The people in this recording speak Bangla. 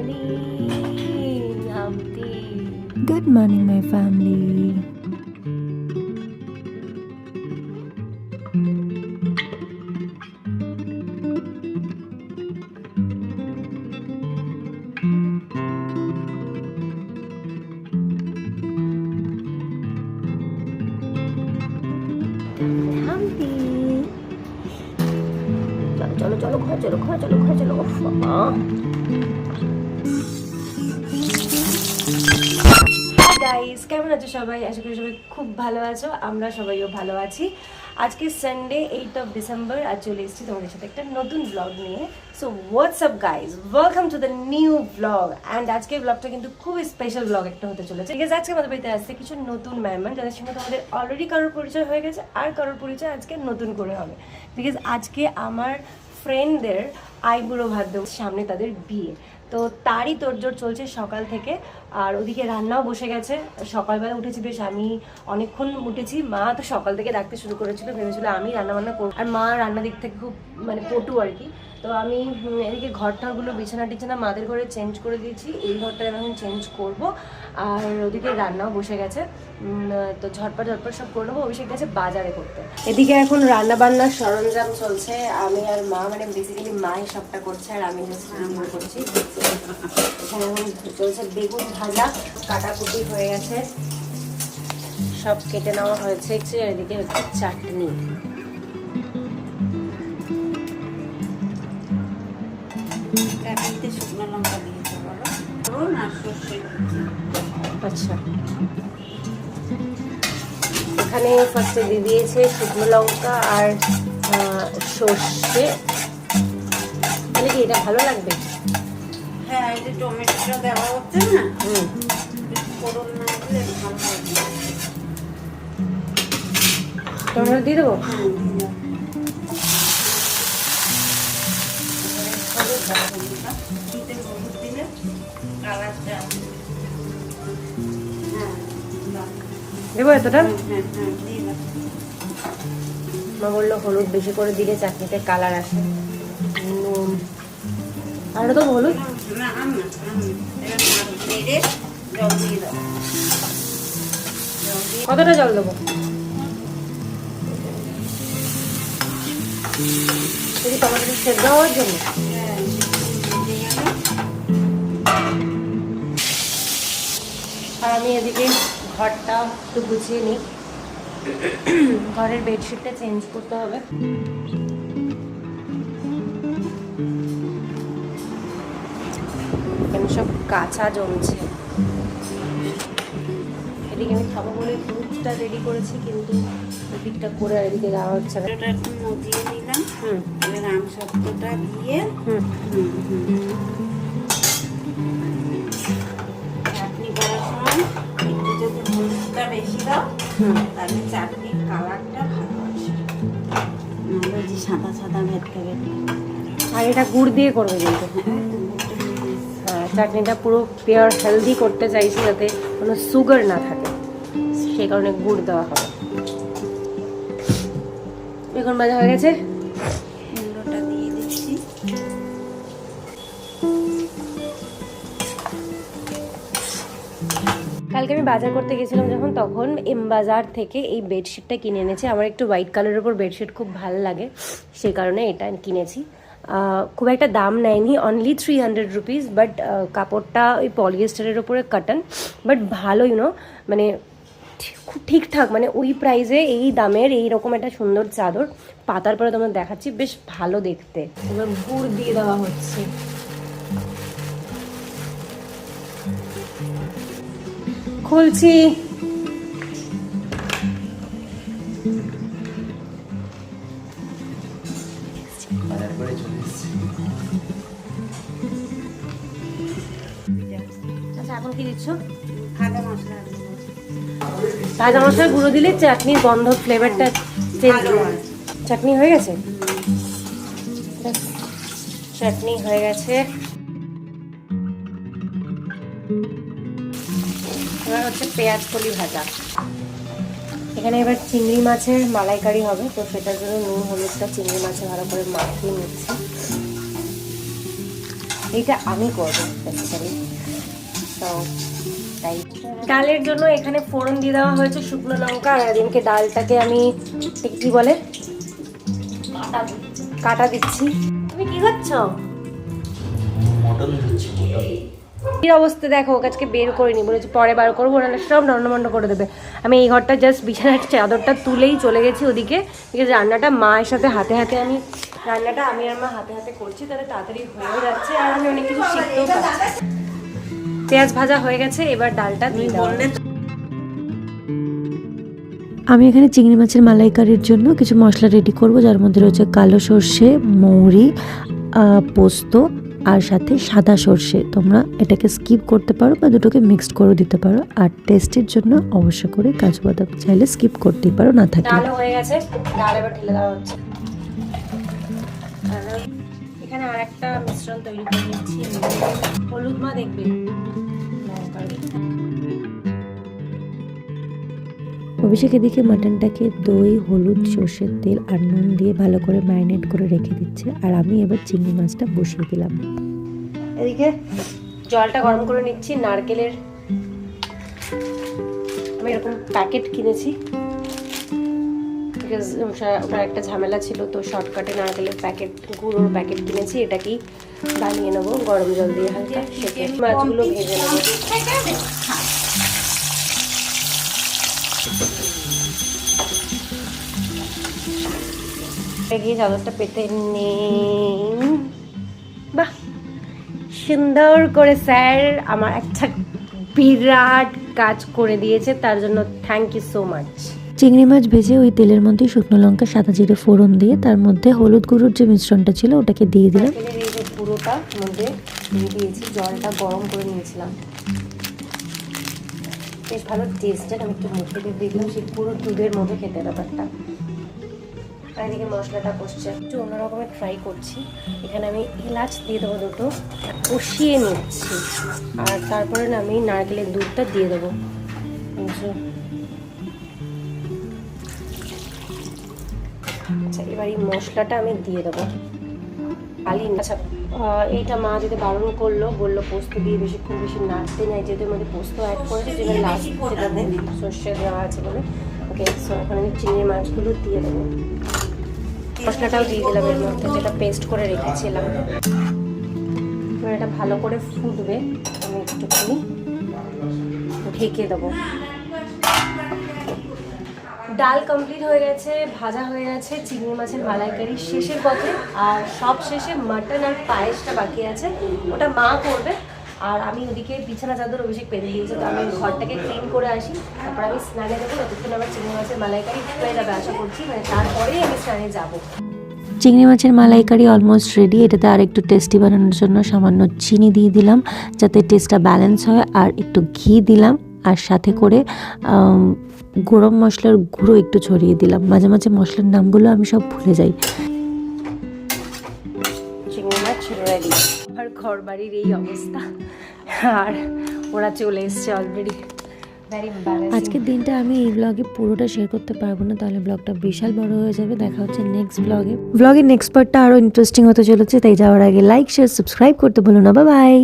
Good morning Hampi Good morning, my family. Hampi চলো চলো চলো ঘর চলো ঘর চলো ঘর চলো উফ, বাবা গাইস কেমন আছো সবাই? আশা করি সবাই খুব ভালো আছো। আমরা সবাইও ভালো আছি। আজকে সানডে এইট অফ ডিসেম্বর আর চলে এসেছি তোমাদের সাথে একটা নতুন ব্লগ নিয়ে। So WhatsApp guys welcome to the new blog and আজকের ব্লগটা কিন্তু খুবই স্পেশাল ব্লগ একটা হতে চলেছে। ঠিক আছে আজকে আমাদের বাড়িতে আসছে কিছু নতুন মেহমান যাদের সঙ্গে তোমাদের অলরেডি কারোর পরিচয় হয়ে গেছে, আর কারোর পরিচয় আজকে নতুন করে হবে। বিকজ আজকে আমার ফ্রেন্ডদের আইবুড়ো ভাত সামনে তাদের বিয়ে। তো তারই তোড়জোড় চলছে সকাল থেকে। আর ওদিকে রান্নাও বসে গেছে। সকালবেলা উঠেছি, বেশ আমি অনেকক্ষণ উঠেছি। মা তো সকাল থেকে ডাকতে শুরু করেছিল, ভেবেছিল আমি রান্না বান্না করব। আর মা রান্না দিক থেকে খুব মানে পটু আর কি। তো আমি এদিকে ঘরটাগুলো, বিছানা টিছানা মাদের ঘরে চেঞ্জ করে দিয়েছি। এই ঘরটা আমি এখন চেঞ্জ করব। আর ওদিকে রান্নাও বসে গেছে। তো ঝটপট ঝটপট সব করে নেব। অভিষেক গেছে বাজারে করতে। এদিকে এখন রান্না বান্নার সরঞ্জাম চলছে। আমি আর মা মানে বেসিক্যালি মাই সবটা করছে, আর আমি করছি। এখন চলছে বেগুন ভাজা, কাটাকুটি হয়ে গেছে। সব কেটে নেওয়া হয়েছে। এদিকে হচ্ছে চাটনি। শুকনো লঙ্কা দিয়েছে বলো রুন আর সর্ষে। আচ্ছা। এখানে ফার্স্টে দিয়ে দিয়েছে শুকনো লঙ্কা আর সর্ষে। তাহলে কি এটা ভালো লাগবে? হ্যাঁ এই যে টমেটোটা দেওয়া হচ্ছে না হুম। না দিলে ভালো লাগবে টমেটো দিয়ে দেবো? হ্যাঁ হলুদ দাও হলুদটা। শীতের হলুদ দিলে কালারটা দেবো এতটা? হ্যাঁ হ্যাঁ হ্যাঁ মা বলল হলুদ বেশি করে দিলে চাটনিতে কালার আসে। আর তো হলুদ। কতটা জল দেবো? যদি টমেটো সেদ্ধ হওয়ার জন্য। আর আমি এদিকে ঘরটা একটু গুছিয়ে নিই। ঘরের বেডশিটটা চেঞ্জ করতে হবে। এখানে সব কাঁচা জমছে। এদিকে আমি খাব বলে দুধটা রেডি করেছি কিন্তু ওদিকটা করে আর এদিকে যাওয়া হচ্ছে না। ওটা একটু মজিয়ে নিলাম। হুম। এবার আম সত্ত্বটা দিয়ে হুম। হুম, হুম। হলুদটা বেশি দাও তাহলে চাটনির কালারটা ভালো আসে। নাহলে যে সাদা সাদা ভেটকে ভেটকে আর এটা গুড় দিয়ে করবে কিন্তু। হ্যাঁ চাটনিটা পুরো পিওর হেলদি করতে চাইছি যাতে কোনো সুগার না থাকে। সেই কারণে গুড় দেওয়া হবে। বেগুন ভাজা হয়ে গেছে। কালকে আমি বাজার করতে গেছিলাম যখন তখন এম বাজার থেকে এই বেডশিটটা কিনে এনেছি। আমার একটু হোয়াইট কালারের উপর বেডশিট খুব ভালো লাগে সেই কারণে এটা কিনেছি। খুব একটা দাম নেয়নি only three hundred rupees but কাপড়টা ওই পলিয়েস্টারের উপরে কাটন বাট ভালো ইউনো মানে খুব ঠিকঠাক মানে ওই প্রাইসে এই দামের এই রকম একটা সুন্দর চাদর। পাতার পরে তোমার দেখাচ্ছি বেশ ভালো দেখতে। এবার গুড় দিয়ে দেওয়া হচ্ছে। খুলছি। আচ্ছা এখন কি দিচ্ছ? ভাজা মশলা দিব ভাজা মশলা গুঁড়ো দিলে চাটনির গন্ধ ফ্লেভারটা চেঞ্জ। চাটনি হয়ে গেছে? চাটনি হয়ে গেছে। এবার হচ্ছে পেঁয়াজ কলি ভাজা। এখানে এবার চিংড়ি মাছের মালাইকারি হবে, তো সেটার জন্য নুন, হলুদটা চিংড়ি মাছে ভালো করে মাখিয়ে নিচ্ছি। এইটা আমি করব বেসিক্যালি তো তাই ডালের জন্য এখানে ফোড়ন দিয়ে দেওয়া হয়েছে শুকনো লঙ্কা আর এদিনকে ডালটাকে আমি কি বলে? কাটা দিচ্ছি। তুমি কি করছ কি অবস্থা দেখো ওকে আজকে বের করে নি বলেছি পরে বার করব নাহলে সব নন্ডমন্ড করে দেবে। আমি এই ঘরটা জাস্ট বিছানার চাদরটা তুলেই চলে গেছি ওদিকে। রান্নাটা মায়ের সাথে হাতে হাতে আমি রান্নাটা আমি আর মা হাতে হাতে করছি তাহলে তাড়াতাড়ি হয়েও যাচ্ছে আর আমি অনেক কিছু শিখতেও পারছি পেঁয়াজ ভাজা হয়ে গেছে এবার ডালটা দিয়ে বললে আমি এখানে চিংড়ি মাছের মালাইকারির জন্য কিছু মশলা রেডি করব যার মধ্যে রয়েছে কালো সর্ষে মৌরি পোস্ত আর সাথে সাদা সর্ষে। তোমরা এটাকে স্কিপ করতে পারো বা দুটোকে মিক্সড করে দিতে পারো। আর টেস্টের জন্য অবশ্য করে কাজু বাদাম চাইলে স্কিপ করতেই পারো না থাকলে ডালও হয়ে গেছে ডাল এবার ঢেলে দেওয়া হচ্ছে। এখানে আর একটা মিশ্রণ তৈরি করে নিচ্ছি। হলুদ মা দেখবে। অভিষেক এদিকে মাটনটাকে দই হলুদ সর্ষের তেল আর নুন দিয়ে ভালো করে ম্যারিনেট করে রেখে দিচ্ছে। আর আমি এবার চিংড়ি মাছটা বসিয়ে দিলাম। এদিকে জলটা গরম করে নিচ্ছি নারকেলের। আমি এরকম প্যাকেট কিনেছি। বিকজ ওটার একটা ঝামেলা ছিল, তো শর্টকাটে নারকেলের প্যাকেট গুঁড়োর প্যাকেট কিনেছি, এটাকেই বানিয়ে নেব, গরম জল দিয়ে হালকা সেকে মাছগুলো ভেজে নেব। গিয়ে চাদরটা পেতে নেই বাহ, সুন্দর করে স্যার আমার একটা বিরাট কাজ করে দিয়েছে, তার জন্য থ্যাংক ইউ সো মাচ চিংড়ি মাছ ভেজে ওই তেলের মধ্যে শুকনো লঙ্কা, সাদা জিরে ফোড়ন দিয়ে তার মধ্যে হলুদ গুঁড়োর যে মিশ্রণটা ছিল ওটাকে দিয়ে দিলাম। পুরোটা মধ্যে দিয়ে দিয়েছি, জলটা গরম করে নিয়েছিলাম। বেশ ভালো টেস্টেড আমি একটু মুখে দেখলাম সেই পুরো দুধের মতো খেতে ব্যাপারটা। আর এদিকে মশলাটা কষছে। একটু অন্য রকমের ট্রাই করছি। এখানে আমি এলাচ দিয়ে দেবো দুটো, কষিয়ে নিচ্ছি। আর তারপরে না আমি নারকেলের দুধটা দিয়ে দেবো। আচ্ছা এবার এই মশলাটা আমি দিয়ে দেবো। আলি আচ্ছা এইটা মা যদি বারণ করল, বলল পোস্ত দিয়ে বেশি, খুব বেশি নাড়তে নাই, যেহেতু আমাদের পোস্ত অ্যাড করেছে যেটা লাস্ট সর্ষে দেওয়া আছে বলে। ওকে সো এখন আমি চিংড়ি মাছগুলো দিয়ে দেবো। মশলাটাও দিয়ে দিলাম এর মধ্যে, যেটা পেস্ট করে রেখেছিলাম। এটা ভালো করে ফুটবে, আমি একটুখানি ঢেকে দেবো। ডাল কমপ্লিট হয়ে গেছে, ভাজা হয়ে গেছে, চিংড়ি মাছের মালাইকারি শেষের পথে। আর সব শেষে মাটন আর পায়েসটা বাকি আছে। ওটা মা করবে। আর আমি ওদিকে বিছানা চাদর অভিষেক পেতে দিয়েছি তো আমি ঘরটাকে ক্লিন করে আসি। তারপর আমি স্নানে দেবো ততক্ষণ আবার চিংড়ি মাছের মালাইকারি হয়ে যাবে আশা করছি মানে তারপরেই আমি স্নানে যাব। চিংড়ি মাছের মালাইকারি অলমোস্ট রেডি এটাতে আর একটু টেস্টি বানানোর জন্য সামান্য চিনি দিয়ে দিলাম, যাতে টেস্টটা ব্যালেন্স হয়, আর একটু ঘি দিলাম। আর সাথে করে গরম মশলার গুঁড়ো একটু ছড়িয়ে দিলাম। মাঝে মাঝে মশলার নামগুলো আমি সব ভুলে যাই। ঘর বাড়ির এই অবস্থা। আর ওরা চলে এসছে অলরেডি আজকের দিনটা আমি এই ব্লগে পুরোটা শেয়ার করতে পারব না তাহলে ব্লগটা বিশাল বড় হয়ে যাবে। দেখা হচ্ছে নেক্সট ব্লগে ব্লগের নেক্সট পার্টটা আরও ইন্টারেস্টিং হতে চলেছে তাই যাওয়ার আগে লাইক শেয়ার সাবস্ক্রাইব করতে ভুলো না। বাই